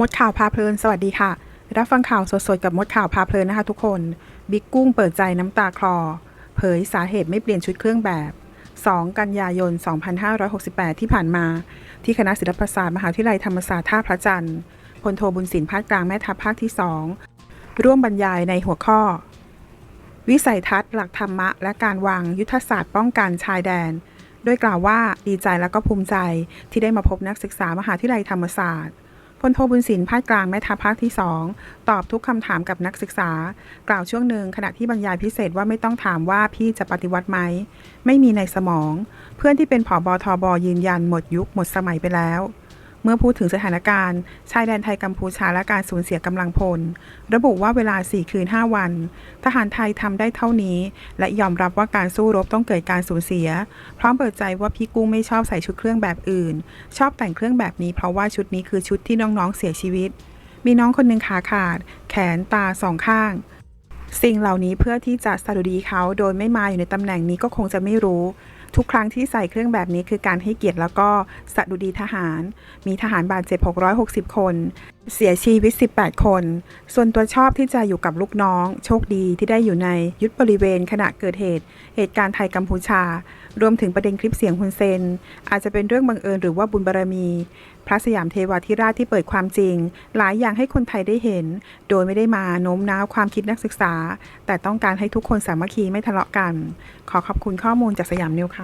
มดข่าวพาเพลิน สวัสดีค่ะ รับฟังข่าวสดๆ กับมดข่าวพาเพลินนะคะทุกคน บิ๊กกุ้งเปิดใจน้ำตาคลอ เผยสาเหตุไม่เปลี่ยนชุดเครื่องแบบ 2 กันยายน 2568 ที่ผ่านมา ที่คณะศิลปศาสตร์มหาวิทยาลัยธรรมศาสตร์ท่าพระจันทร์พลโทบุญสินภาคกลางแม่ทัพภาคที่ 2 ร่วมบรรยายในหัวข้อ วิสัยทัศน์ หลักธรรมะ และการวางยุทธศาสตร์ป้องกันชายแดนโดยกล่าวว่าดีใจและก็ภูมิใจที่ได้มาพบนักศึกษามหาวิทยาลัยธรรมศาสตร์ ลโทบุญสินภาคกลางแม่ทัพภาคที่ 2 ตอบทุกคำถามกับนักศึกษา กล่าวช่วงหนึ่งขณะที่บรรยายพิเศษว่าไม่ต้องถามว่าพี่จะปฏิวัติไหม ไม่มีในสมอง เพื่อนที่เป็นผอบอทบยืนยันหมดยุคหมดสมัยไปแล้ว เมื่อพูดถึงสถานการณ์ ชายแดนไทยกัมพูชาและการสูญเสียกำลังพล ระบุว่าเวลา 4 คืน 5 วัน ทหารไทยทำได้เท่านี้ และยอมรับว่าการสู้รบต้องเกิดการสูญเสีย พร้อมเปิดใจว่าพี่กุ้งไม่ชอบใส่ชุดเครื่องแบบอื่น ชอบแต่งเครื่องแบบนี้เพราะว่าชุดนี้คือชุดที่น้องๆเสียชีวิต มีน้องคนหนึ่งขาขาด แขนตาสองข้างสิ่งเหล่านี้เพื่อที่จะสดุดีเขาโดยไม่มาอยู่ในตำแหน่งนี้ก็คงจะไม่รู้ ทุกครั้งที่ใส่เครื่องแบบนี้คือการให้เกียรติแล้วก็สดุดีทหาร มีทหารบาดเจ็บ 660 คน เสียชีวิต 18 คน ส่วนตัวชอบที่จะอยู่กับลูกน้อง โชคดีที่ได้อยู่ในยุทธบริเวณขณะเกิดเหตุ เหตุการณ์ไทยกัมพูชา รวมถึงประเด็นคลิปเสียงฮุนเซน อาจจะเป็นเรื่องบังเอิญหรือว่าบุญบารมี พระสยามเทวาธิราชที่เปิดความจริง หลายอย่างให้คนไทยได้เห็น โดยไม่ได้มาโน้มน้าวความคิดนักศึกษา แต่ต้องการให้ทุกคนสามัคคีไม่ทะเลาะกัน ขอขอบคุณข้อมูลจากสยามนิวค่ะ